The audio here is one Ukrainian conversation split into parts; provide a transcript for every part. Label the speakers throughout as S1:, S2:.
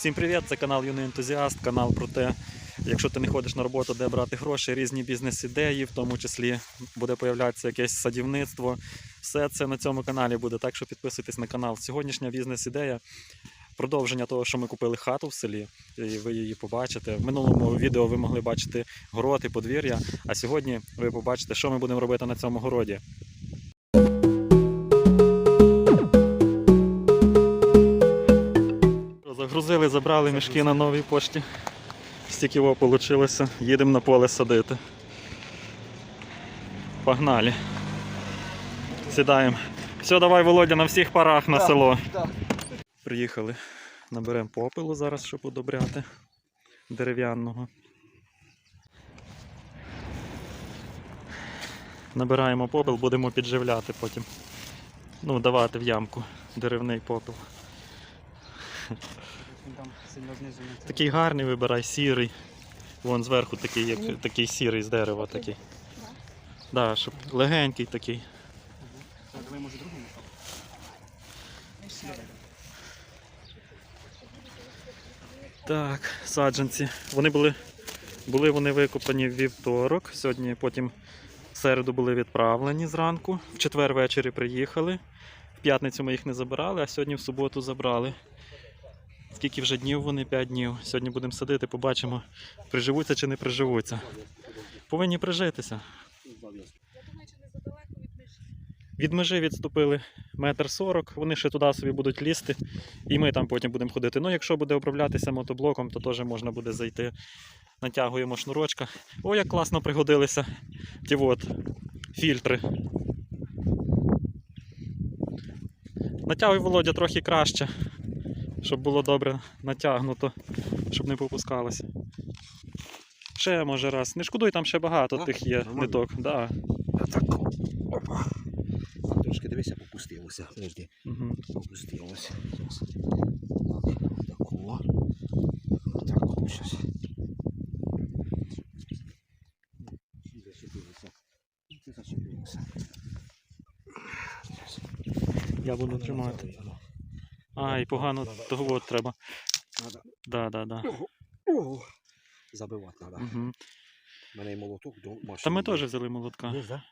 S1: Всім привіт! Це канал Юний Ентузіаст, канал про те, якщо ти не ходиш на роботу, де брати гроші, різні бізнес-ідеї, в тому числі буде появлятися якесь садівництво. Все це на цьому каналі буде, так що підписуйтесь на канал. Сьогоднішня бізнес-ідея продовження того, що ми купили хату в селі, і ви її побачите. В минулому відео ви могли бачити город і подвір'я, а сьогодні ви побачите, що ми будемо робити на цьому городі. Загрузили, мішки на новій пошті. Стільки його вийшло. Їдемо на поле садити. Погнали. Сідаємо. Все, давай, Володя, на всіх парах на село. Приїхали. Наберемо попелу зараз, щоб удобряти дерев'яного. Набираємо попел, будемо підживляти потім. Ну, давати в ямку деревний попел.
S2: Він там сильно знизу не це.
S1: Такий гарний вибирай, сірий. Вон зверху такий, як такий сірий з дерева такий. Да, щоб легенький такий.
S2: Так, Давай може другий напав.
S1: Так, саджанці. Вони були, були вони викопані в вівторок. Сьогодні потім в середу були відправлені зранку. В четвер ввечері приїхали. В п'ятницю ми їх не забирали, а сьогодні в суботу забрали. Скільки вже днів вони? 5 днів. Сьогодні будемо садити, побачимо, приживуться чи не приживуться. Повинні прижитися.
S3: Від
S1: межі відступили метр сорок, вони ще туди собі будуть лізти, і ми там потім будемо ходити. Ну, якщо буде оброблятися мотоблоком, то теж можна буде зайти. Натягуємо шнурочка. О, як класно пригодилися ті от фільтри. Натягуй Володя трохи краще, щоб було добре натягнуто, щоб не попускалося. Ще може раз. Не шкодуй, там ще багато
S4: А,
S1: тих є
S4: нормально.
S1: ниток. Да.
S4: Так. Опа. Трошки дивися, попустилося. Подожди.
S1: Угу.
S4: Попустилося. Зараз. Так. От. Зачепилося.
S1: Я буду тримати. А, і погано
S4: Надо.
S1: того треба.
S4: Надо.
S1: Да, да, да.
S4: Ого. Забивати треба.
S1: Угу.
S4: У мене і молоток до машини.
S1: Та ми теж взяли молотка.
S4: Є, да?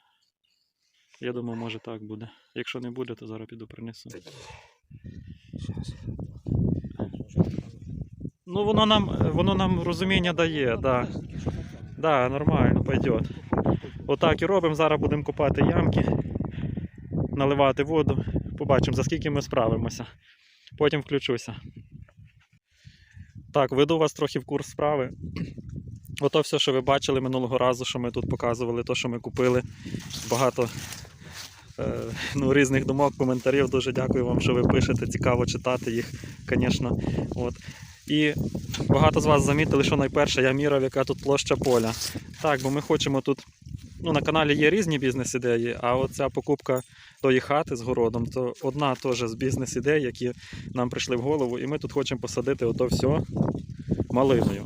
S1: Я думаю, може так буде. Якщо не буде, то зараз піду принесу.
S4: Щас.
S1: Ну воно нам воно нам розуміння дає, да. Да, нормально, пойдет. Отак і робимо. Зараз будемо копати ямки, наливати воду. Побачимо, за скільки ми справимося. Потім включуся. Так, веду вас трохи в курс справи. Ото все, що ви бачили минулого разу, що ми тут показували, то, що ми купили. Багато е, ну, різних думок, коментарів. Дуже дякую вам, що ви пишете. Цікаво читати їх, звісно. От. І багато з вас замітили, що найперше я міряв, яка тут площа поля. Так, бо ми хочемо тут. Ну, на каналі є різні бізнес-ідеї, а оця покупка тої хати з городом, то одна теж з бізнес-ідей, які нам прийшли в голову, і ми тут хочемо посадити ото все малиною.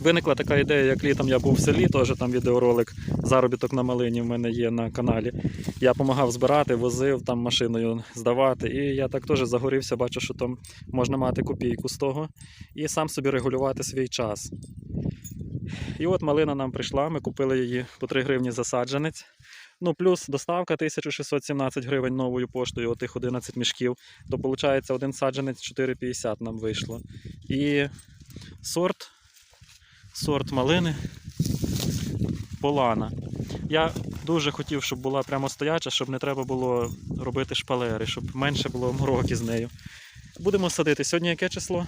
S1: Виникла така ідея, як літом я був в селі, теж там відеоролик заробіток на малині в мене є на каналі. Я допомагав збирати, возив там машиною здавати. І я так теж загорівся, бачу, що там можна мати копійку з того і сам собі регулювати свій час. І от малина нам прийшла, ми купили її по 3 гривні за саджанець. Ну, плюс доставка 1617 гривень новою поштою, отих 11 мішків. То виходить один саджанець 4,50 нам вийшло. І сорт, сорт малини Полана. Я дуже хотів, щоб була прямо стояча, щоб не треба було робити шпалери, щоб менше було мороки з нею. Будемо садити. Сьогодні яке число?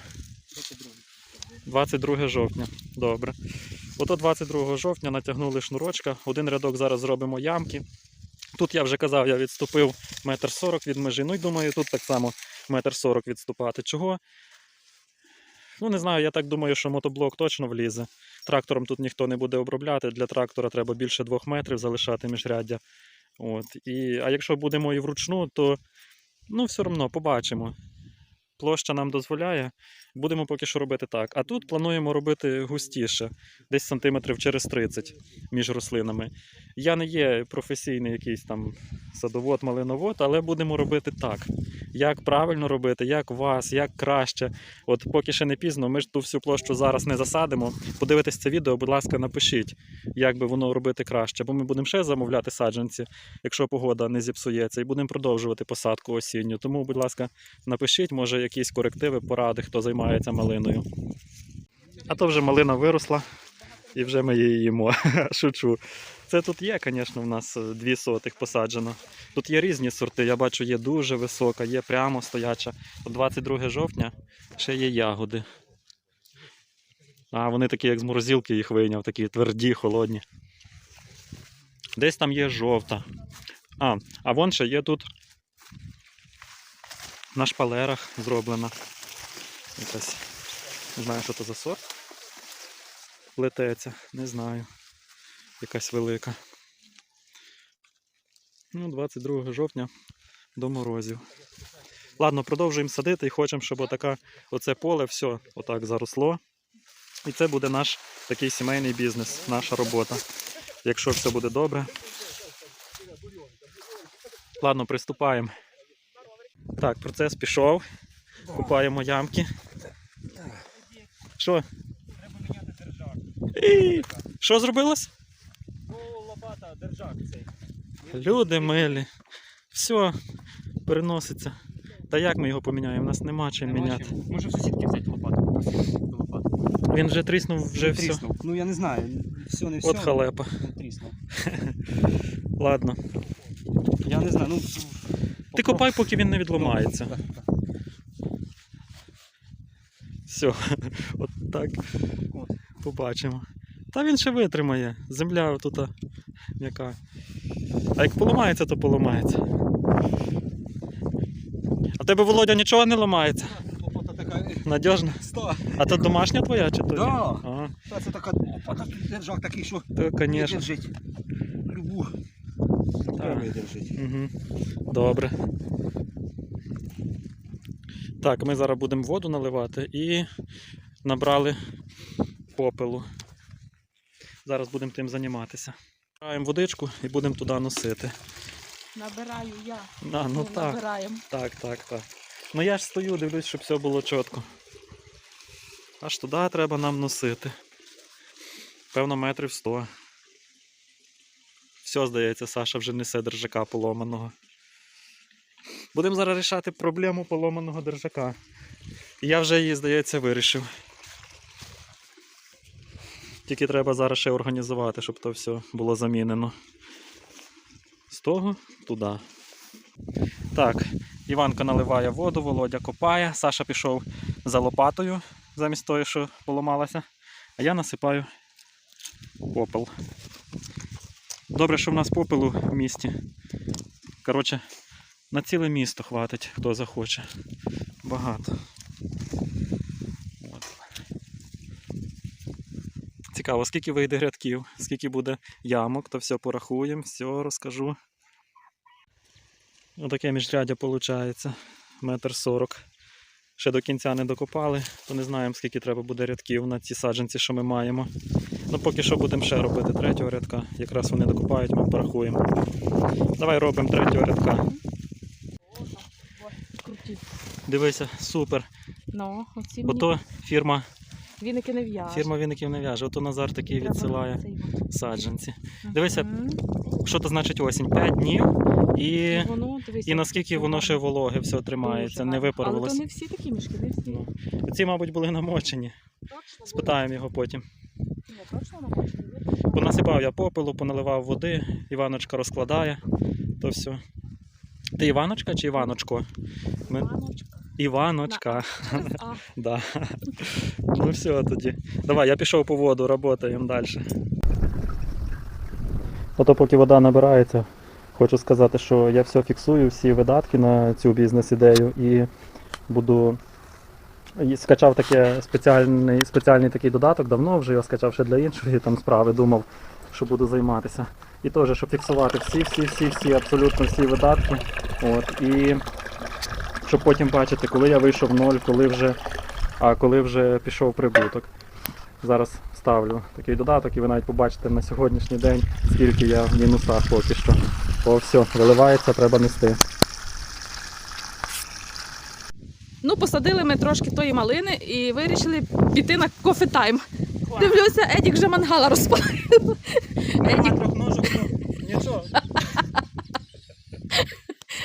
S1: 22 жовтня. Добре. Ото 22 жовтня натягнули шнурочка. Один рядок зараз зробимо ямки. Тут я вже казав, я відступив метр сорок від межі. Ну і думаю, тут так само метр сорок відступати. Чого? Ну, не знаю, я так думаю, що мотоблок точно влізе. Трактором тут ніхто не буде обробляти. Для трактора треба більше двох метрів залишати міжряддя. От. І, а якщо будемо і вручну, то ну, все одно побачимо. Площа нам дозволяє, будемо поки що робити так. А тут плануємо робити густіше, десь сантиметрів через 30 між рослинами. Я не є професійний якийсь там садовод, малиновод, але будемо робити так. Як правильно робити, як вас, як краще. От поки ще не пізно, ми ж ту всю площу зараз не засадимо. Подивитесь це відео, будь ласка, напишіть, як би воно робити краще. Бо ми будемо ще замовляти саджанці, якщо погода не зіпсується, і будемо продовжувати посадку осінню. Тому, будь ласка, напишіть, може, якісь корективи, поради, хто займається малиною. А то вже малина виросла, і вже ми її їмо. Шучу. Це тут є, звісно, в нас е, дві сотих посаджено. Тут є різні сорти. Я бачу, є дуже висока, є прямо стояча. От 22 жовтня ще є ягоди. А вони такі, як з морозилки їх вийняв, такі тверді, холодні. Десь там є жовта. А, а вон ще є тут на шпалерах зроблена. Якась. Не знаю, що це за сорт. Плететься, не знаю. Якась велика. Ну, 22 жовтня до морозів. Ладно, продовжуємо садити і хочемо, щоб отака, оце поле все отак заросло. І це буде наш такий сімейний бізнес, наша робота. Якщо все буде добре. Ладно, приступаємо. Так, процес пішов. Купаємо ямки. Що?
S2: Треба міняти держак.
S1: Що зробилось?
S2: Ну, лопата, держак цей.
S1: Люди милі. Все, переноситься. Та як ми його поміняємо? У нас нема чим
S2: Нема
S1: міняти.
S2: чим. Може в сусідки взяти лопату. Лопату.
S1: Він вже тріснув, вже все.
S2: Тріснув. Ну я не знаю. Все не все.
S1: От халепа.
S2: Тріснув.
S1: Ладно.
S2: Я не знаю. Ну,
S1: Ти копай, поки він не відламається. Все. От так побачимо. Та він ще витримає. Земля тут м'яка. А як поламається, то поламається. А тебе Володя нічого не ламається.
S4: Ста.
S1: А то домашня твоя чи то?
S4: Да. Та це така лопата, держак такий, що
S1: то, звісно.
S4: Любу.
S1: Так.
S4: держить.
S1: Угу. Добре. Так, ми зараз будемо воду наливати і набрали попелу. Зараз будемо тим займатися. Набираємо водичку і будемо туди носити.
S3: Набираю я.
S1: А, ну
S3: Ми
S1: так,
S3: Набираємо.
S1: так, так, так. Ну я ж стою, дивлюсь, щоб все було чітко. Аж туди треба нам носити. Певно, метрів 100. Все, здається, Саша вже несе держака поломаного. Будемо зараз рішати проблему поломаного держака. Я вже її, здається, вирішив. Тільки треба зараз ще організувати, щоб то все було замінено. З того туди. Так, Іванка наливає воду, Володя копає, Саша пішов за лопатою замість тої, що поламалася, а я насипаю попел. Добре, що в нас попелу в місті. Коротше, на ціле місто хватить, хто захоче. Багато. От. Цікаво, скільки вийде грядків, скільки буде ямок, то все порахуємо, все розкажу. Отаке міжряддя виходить. Метр сорок. Ще до кінця не докопали, то не знаємо, скільки треба буде рядків на ці саджанці, що ми маємо. Ну поки що будемо ще робити третього рядка. Якраз вони докопають, ми порахуємо. Давай робимо третього рядка. Дивися, супер.
S3: Ну, мені
S1: Ото фірма,
S3: віники не в'яжуть.
S1: фірма віників не в'яже. Ото Назар такий
S3: Треба
S1: відсилає
S3: цей от.
S1: саджанці.
S3: Мгм.
S1: Дивися, Що то значить осінь? 5 днів і,
S3: воно, дивися,
S1: і наскільки воно ще вологе все тримається, не
S3: Але
S1: випарувалося.
S3: то не всі такі мішки, не всі.
S1: Ну, Ці, мабуть, були намочені.
S3: Точно?
S1: Спитаємо його потім.
S3: Ні, точно намочені.
S1: Понасипав я попелу, поналивав води, Іваночка розкладає, то все. Ти Іваночка чи Іваночко? Ми...
S3: Іваночка.
S1: Іваночка.
S3: Через
S1: Да. Ну все тоді. Давай, я пішов по воду, працюємо далі. Ото поки вода набирається, хочу сказати, що я все фіксую, всі видатки на цю бізнес-ідею і буду. і Скачав таке спеціальний, спеціальний такий додаток, давно вже його скачав ще для іншої там справи, думав, що буду займатися. І теж, щоб фіксувати всі, всі, всі, всі, абсолютно всі видатки. От, і щоб потім бачити, коли я вийшов в ноль, коли вже, а коли вже пішов прибуток. Зараз ставлю такий додаток, і ви навіть побачите на сьогоднішній день, скільки я в мінусах поки що. О, все, виливається, треба нести.
S3: Ну, посадили ми трошки тої малини і вирішили піти на кофе-тайм. Дивлюся, Едік вже мангала розпалив. Едік
S1: трьох ножок, нічого.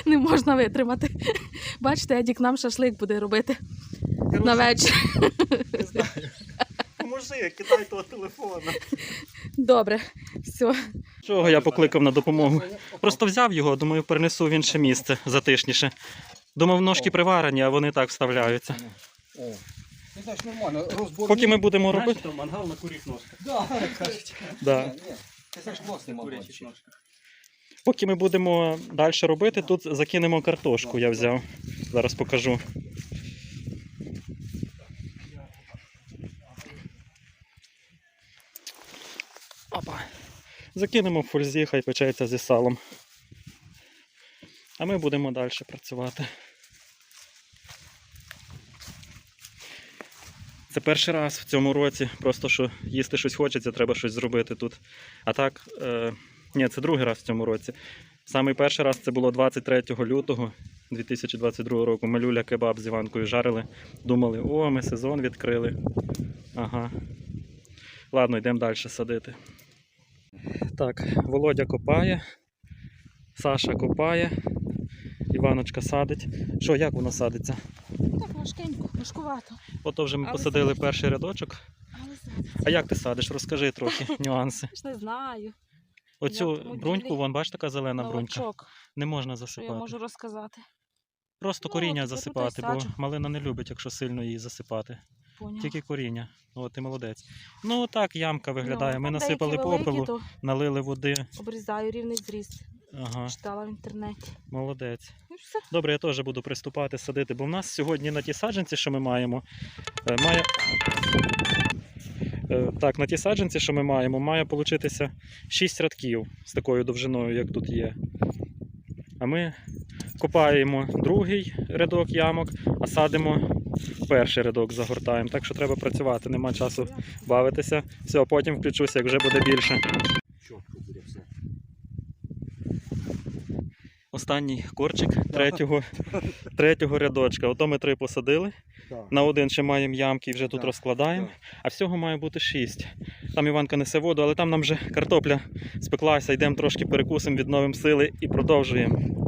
S3: не можна витримати. Бачите, Едік нам шашлик буде робити на вечір.
S1: Не знаю. Поможи, кидай того телефона.
S3: Добре, все.
S1: Чого я покликав на допомогу? Просто взяв його, думаю, перенесу в інше місце затишніше. Думав, ножки приварені, а вони так вставляються.
S4: Ти знаєш, нормально, розбор.
S1: Поки ми будемо робити.
S2: мангал на куріх ножках.
S4: Да, кажуть.
S1: Да.
S4: Ти знаєш, класний
S2: Курячих
S4: мангальчик.
S1: Поки ми будемо далі робити, тут закинемо картошку, я взяв. Зараз покажу. Опа. Закинемо в фользі, хай печеться зі салом. А ми будемо далі працювати. Це перший раз в цьому році, просто що їсти щось хочеться, треба щось зробити тут. А так, е, ні, це другий раз в цьому році. Самий перший раз це було 23 лютого 2022 року. Ми люля кебаб з Іванкою жарили. Думали, о, ми сезон відкрили. Ага. Ладно, йдемо далі садити. Так, Володя копає, Саша копає, Іваночка садить. Що, як воно садиться?
S3: Так важкенько, важкувато.
S1: Ото вже ми
S3: Але
S1: посадили
S3: садиться.
S1: перший рядочок.
S3: Але
S1: А як ти садиш? Розкажи трохи нюанси.
S3: ж не знаю.
S1: Оцю
S3: Я
S1: бруньку, вон, бачиш, така зелена брунька.
S3: Новачок,
S1: Не можна
S3: що я
S1: засипати.
S3: можу розказати.
S1: Просто
S3: Ну,
S1: коріння
S3: от я тут
S1: засипати, бо
S3: саджу.
S1: малина не любить, якщо сильно її засипати.
S3: Поняла.
S1: Тільки коріння. О, ти молодець. Ну так ямка виглядає.
S3: Ну,
S1: Ми
S3: там
S1: насипали
S3: великі,
S1: попелу,
S3: то
S1: налили води.
S3: обрізаю рівний зріст.
S1: Ага,
S3: Читала в інтернеті.
S1: молодець.
S3: Ну, все.
S1: Добре, я теж буду приступати садити, бо в нас сьогодні на ті саджанці, що ми маємо, е, має. Так, на ті саджанці, що ми маємо, має получитися 6 рядків з такою довжиною, як тут є. А ми копаємо другий рядок ямок, а садимо перший рядок, загортаємо. Так що треба працювати, нема часу бавитися. Все, а потім включуся, як вже буде більше. Останній корчик третього, третього рядочка. Ото ми три посадили.
S4: Так.
S1: На один ще маємо ямки і вже тут
S4: Так,
S1: розкладаємо.
S4: так.
S1: А всього має бути шість. Там Іванка несе воду, але там нам вже картопля спеклася. Йдемо трошки перекусимо, відновимо сили і продовжуємо.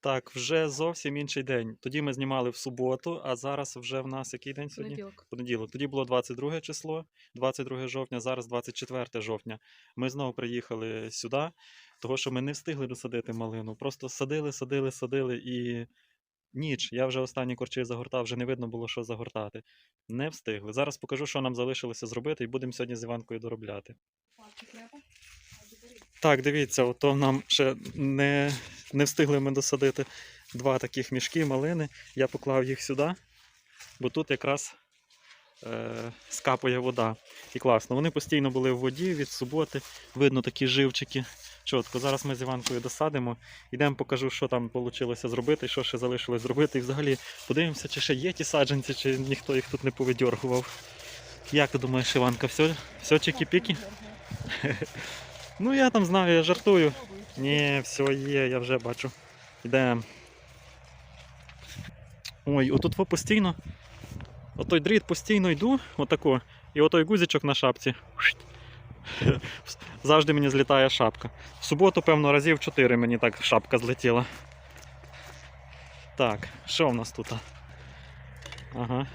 S1: Так, вже зовсім інший день. Тоді ми знімали в суботу, а зараз вже в нас який день сьогодні?
S3: Понеділок.
S1: Понеділок. Тоді було 22 число, 22 жовтня, зараз 24 жовтня. Ми знову приїхали сюди, того що ми не встигли досадити малину. Просто садили, садили, садили і ніч. Я вже останні корчі загортав, вже не видно було, що загортати. Не встигли. Зараз покажу, що нам залишилося зробити, і будемо сьогодні з Іванкою доробляти. Так, дивіться, ото нам ще не, не встигли ми досадити два таких мішки малини. Я поклав їх сюди, бо тут якраз е, скапує вода. І класно. Вони постійно були в воді від суботи. Видно такі живчики. Чотко. Зараз ми з Іванкою досадимо. Йдемо покажу, що там вийшло зробити, що ще залишилось зробити. І взагалі подивимося, чи ще є ті саджанці, чи ніхто їх тут не повидьоргував. Як ти думаєш, Іванка, все, все чики-піки? Ну я там знаю, я жартую. Ні, все є, я вже бачу. Йдемо. Ой, отут постійно. Отой дріт постійно йду, отако, і отой гузичок на шапці. Завжди мені злітає шапка. В суботу, певно, разів 4 мені так шапка злетіла. Так, що в нас тут? Ага.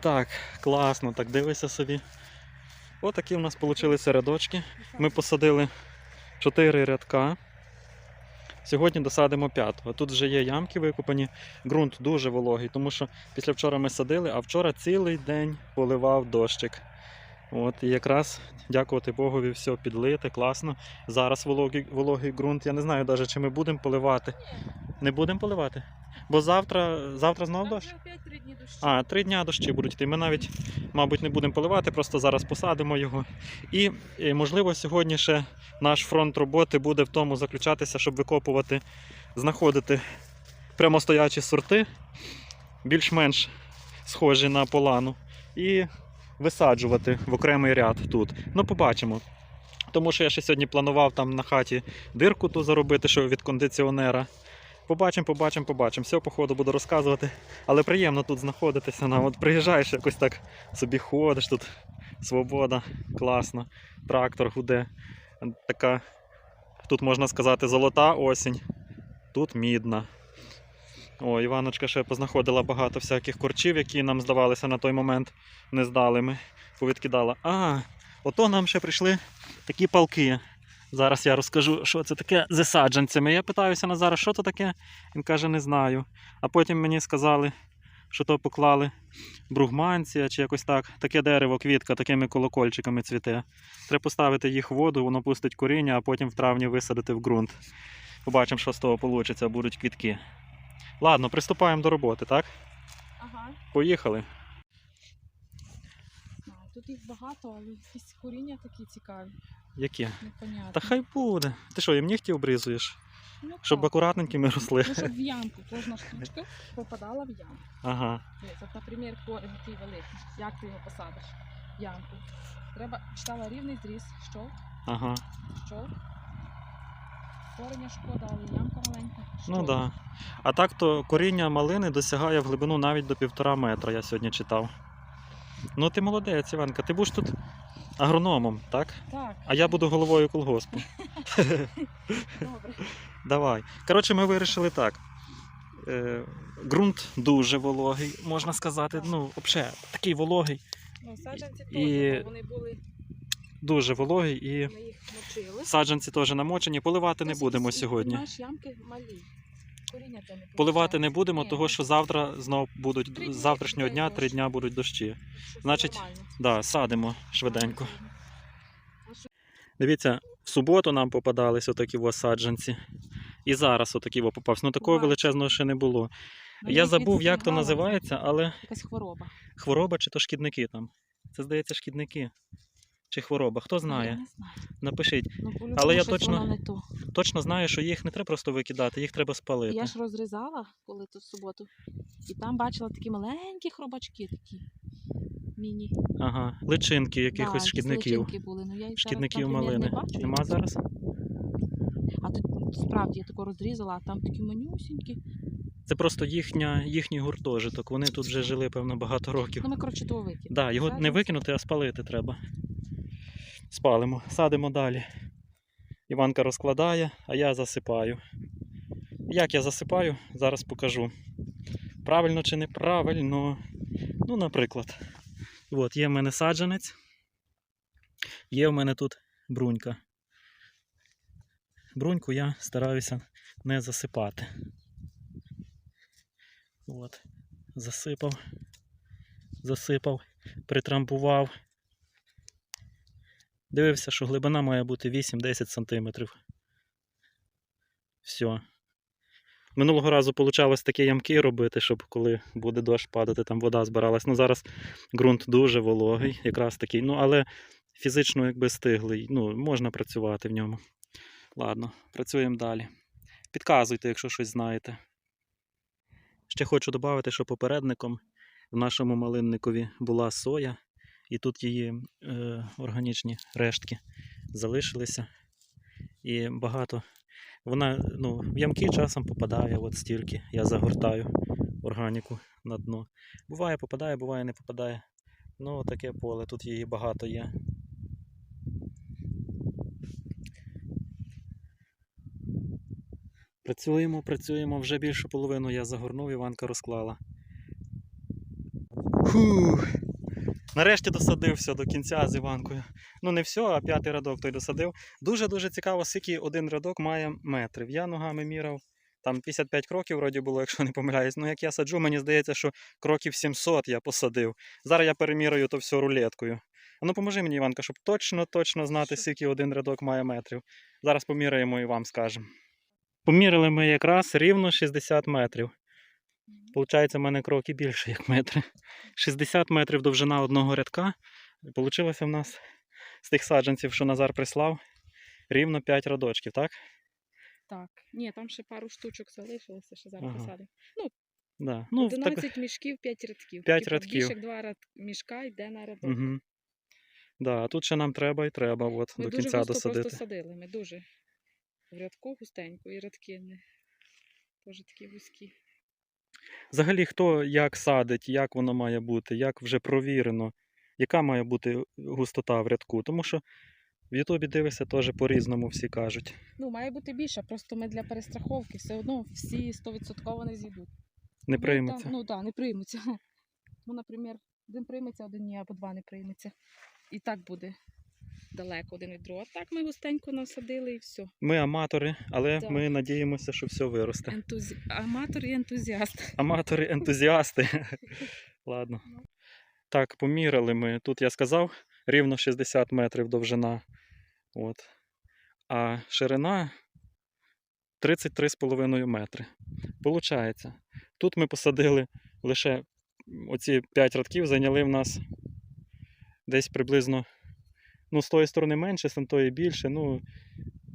S1: Так, класно, так дивися собі. Отакі в нас вийшли рядочки. Ми посадили 4 рядка. Сьогодні досадимо п'ятого. Тут вже є ямки викопані. Ґрунт дуже вологий, тому що після вчора ми садили, а вчора цілий день поливав дощик. От, і якраз дякувати Богові, все підлите, класно. Зараз вологий, вологий ґрунт. Я не знаю навіть, чи ми будемо поливати. Не будемо поливати? Бо завтра, завтра знову дощ?
S3: Опять дні дощі.
S1: А, три дня дощі будуть йти. Ми навіть, мабуть, не будемо поливати, просто зараз посадимо його. І, і, можливо, сьогодні ще наш фронт роботи буде в тому заключатися, щоб викопувати, знаходити прямостоячі сорти, більш-менш схожі на полану, і висаджувати в окремий ряд тут. Ну, побачимо. Тому що я ще сьогодні планував там на хаті дирку ту заробити, що від кондиціонера. Побачимо, побачимо, побачимо. Все, по ходу буду розказувати. Але приємно тут знаходитися. Нам. От приїжджаєш якось так собі ходиш тут. Свобода, класно. Трактор гуде. Така, тут можна сказати, золота осінь, тут мідна. О, Іваночка ще познаходила багато всяких корчів, які нам здавалися на той момент нездалими. Повідкидала. А, ото нам ще прийшли такі палки. Зараз я розкажу, що це таке з саджанцями. Я питаюся Назара, що то таке? Він каже, не знаю. А потім мені сказали, що то поклали бругманція чи якось так. Таке дерево, квітка, такими колокольчиками цвіте. Треба поставити їх в воду, воно пустить коріння, а потім в травні висадити в ґрунт. Побачимо, що з того вийде, будуть квітки. Ладно, приступаємо до роботи, так?
S3: Ага.
S1: Поїхали.
S3: Тут їх багато, але якісь коріння такі цікаві,
S1: Які?
S3: непонятні.
S1: Та хай буде. Ти що, їм нігті обрізуєш?
S3: Ну,
S1: Щоб
S3: так.
S1: акуратненькими росли.
S3: Ну, щоб в ямку кожна штучка попадала в ямку.
S1: Ага.
S3: Дивись, От, наприклад, корінь такий великий. Як ти його посадиш? В ямку. Треба читала рівний зріз, що,
S1: Ага.
S3: що. Корення шкода, але ямка маленька.
S1: Ну так. Да. А так то коріння малини досягає в глибину навіть до півтора метра, я сьогодні читав. Ну ти молодець, Іванка, ти будеш тут агрономом, так?
S3: Так,
S1: А я буду головою колгоспу.
S3: добре.
S1: Давай. Коротше, ми вирішили так. Е, ґрунт дуже вологий, можна сказати. Ну, взагалі, такий вологий,
S3: Ну, саджанці теж, бо вони були,
S1: дуже вологий і
S3: ми їх мочили.
S1: саджанці теж намочені. Поливати не будемо сьогодні.
S3: Знаєш, ямки малі. Коріння те не
S1: Поливати не будемо,
S3: Ні,
S1: того що завтра знов будуть
S3: дні
S1: з завтрашнього дня три дня будуть дощі.
S3: щось
S1: значить,
S3: нормально.
S1: Да, садимо швиденько. Дивіться, в суботу нам попадались отакі во саджанці. І зараз отакі во попався. Ну такого
S3: Бачу.
S1: величезного ще не було.
S3: Ну,
S1: Я
S3: їх
S1: забув, як то називається, але
S3: Якась хвороба.
S1: хвороба чи то шкідники там. Це здається шкідники. Чи хвороба, хто
S3: Я
S1: знає?
S3: не знаю.
S1: Напишіть.
S3: Ну, по-любому
S1: Але я
S3: щось
S1: точно-
S3: воно не то.
S1: Точно знаю, що їх не треба просто викидати, їх треба спалити.
S3: Я ж розрізала, коли в суботу, і там бачила такі маленькі хробачки такі. Міні.
S1: Ага, личинки якихось
S3: Да,
S1: шкідників.
S3: личинки були. Ну, я їх
S1: Шкідників
S3: зараз, наприклад,
S1: малини.
S3: Не бачу.
S1: Нема зараз?
S3: А тут справді я тако розрізала, а там такі манюсінькі.
S1: Це просто їхня, їхній гуртожиток. Вони тут вже жили, певно, багато років.
S3: Ну ми, коротше, того викинули.
S1: Да, його не викинути, а спалити треба. Спалимо, садимо далі. Іванка розкладає, а я засипаю. Як я засипаю, зараз покажу. Правильно чи неправильно. Ну, наприклад, от є в мене саджанець, є в мене тут брунька. Бруньку я стараюся не засипати. От, засипав, засипав, притрамбував. Дивився, що глибина має бути 8-10 см. Все. Минулого разу вийшло такі ямки робити, щоб коли буде дощ падати, там вода збиралась. Ну зараз ґрунт дуже вологий, якраз такий. Ну, але фізично якби стиглий. Ну, можна працювати в ньому. Ладно, працюємо далі. Підказуйте, якщо щось знаєте. Ще хочу додати, що попередником в нашому малинникові була соя, і тут її е, органічні рештки залишилися. І багато. Вона ну, в ямки часом попадає, от стільки. Я загортаю органіку на дно. Буває попадає, буває не попадає. Ну, таке поле, тут її багато є. Працюємо, працюємо, вже більшу половину я загорнув, Іванка розклала. Фух. Нарешті досадився до кінця з Іванкою. Ну не все, а п'ятий рядок той досадив. Дуже-дуже цікаво, скільки один рядок має метрів. Я ногами міряв. Там 55 кроків вроді було, якщо не помиляюсь. Ну як я саджу, мені здається, що кроків 700 я посадив. Зараз я переміряю то все рулеткою. А ну поможи мені, Іванка, щоб точно-точно знати, скільки один рядок має метрів. Зараз поміряємо і вам скажемо. Поміряли ми якраз рівно 60 метрів. Получається, в мене кроки більше, як метри. 60 метрів довжина одного рядка. Получилося в нас з тих саджанців, що Назар прислав, рівно 5 радочків, так?
S3: Так. Ні, там ще пару штучок залишилося, ще зараз
S1: Ага.
S3: посадимо.
S1: Да. Ну, так,
S3: 11 мішків, 5 рядків.
S1: П'ять
S3: Типу,
S1: рядків.
S3: Більше як два ряд... мішка йде на рядок.
S1: угу. да, а тут ще нам треба і треба от,
S3: Ми
S1: до
S3: дуже
S1: кінця
S3: густо
S1: досадити.
S3: просто садили. Ми дуже в рядку густенько, і рядки не теж такі вузькі.
S1: Взагалі, хто як садить, як воно має бути, як вже провірено, яка має бути густота в рядку. Тому що в Ютубі дивишся теж по-різному всі кажуть.
S3: Ну, має бути більше, просто ми для перестраховки все одно всі 100% не зійдуть.
S1: Не
S3: Ну,
S1: прийметься.
S3: та- Ну так, не приймуться. Ну, наприклад, один прийметься, один ні, або два не прийметься. І так буде далеко один від другого. Так ми густенько насадили і все.
S1: Ми аматори, але
S3: Так.
S1: ми надіємося, що все виросте.
S3: Ентузі... Аматор і ентузіаст.
S1: Аматори, ентузіасти. Ладно. Так, поміряли ми. Тут я сказав рівно 60 метрів довжина. От. А ширина 33,5 метри. Получається. Тут ми посадили лише оці 5 рядків, зайняли в нас десь приблизно. Ну, з тої сторони менше, з тої більше. Ну,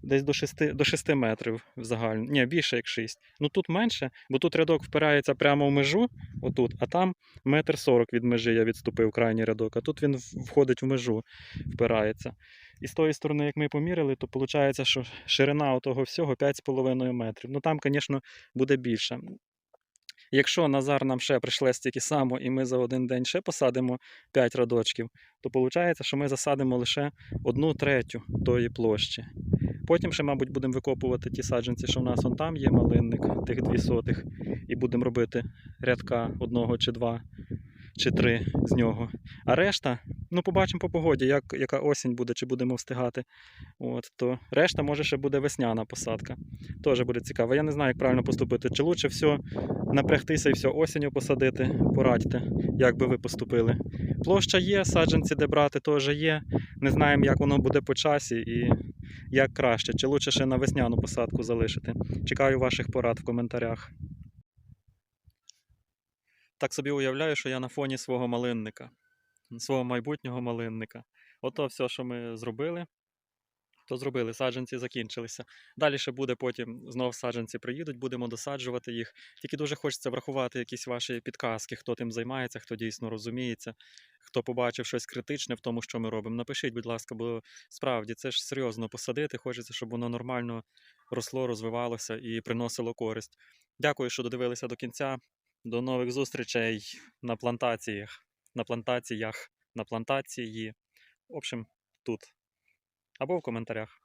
S1: десь до 6, до 6 метрів в. Ні, більше як 6. Ну тут менше, бо тут рядок впирається прямо в межу, отут, а там метр сорок від межі я відступив крайній рядок, а тут він входить в межу, впирається. І з тої сторони, як ми поміряли, то виходить, що ширина того всього 5,5 метрів. Ну там, звісно, буде більше. Якщо Назар нам ще прийшле стільки само, і ми за один день ще посадимо 5 радочків, то виходить, що ми засадимо лише одну третю тої площі. Потім ще, мабуть, будемо викопувати ті саджанці, що в нас вон там є малинник, тих дві сотих, і будемо робити рядка одного чи два, чи три з нього. А решта, ну побачимо по погоді, як, яка осінь буде, чи будемо встигати. От, то решта, може, ще буде весняна посадка. Теж буде цікаво. Я не знаю, як правильно поступити. Чи лучше все напрягтися і все осінню посадити, порадьте, як би ви поступили. Площа є, саджанці, де брати, теж є. Не знаємо, як воно буде по часі і як краще, чи лучше ще на весняну посадку залишити. Чекаю ваших порад в коментарях. Так собі уявляю, що я на фоні свого малинника, свого майбутнього малинника. Ото все, що ми зробили, то зробили. Саджанці закінчилися. Далі ще буде потім знов саджанці приїдуть, будемо досаджувати їх. Тільки дуже хочеться врахувати якісь ваші підказки, хто тим займається, хто дійсно розуміється, хто побачив щось критичне в тому, що ми робимо. Напишіть, будь ласка, бо справді це ж серйозно посадити. Хочеться, щоб воно нормально росло, розвивалося і приносило користь. Дякую, що додивилися до кінця. До нових зустрічей на плантаціях, на плантаціях, на плантації. В общем, тут. Або в коментарях.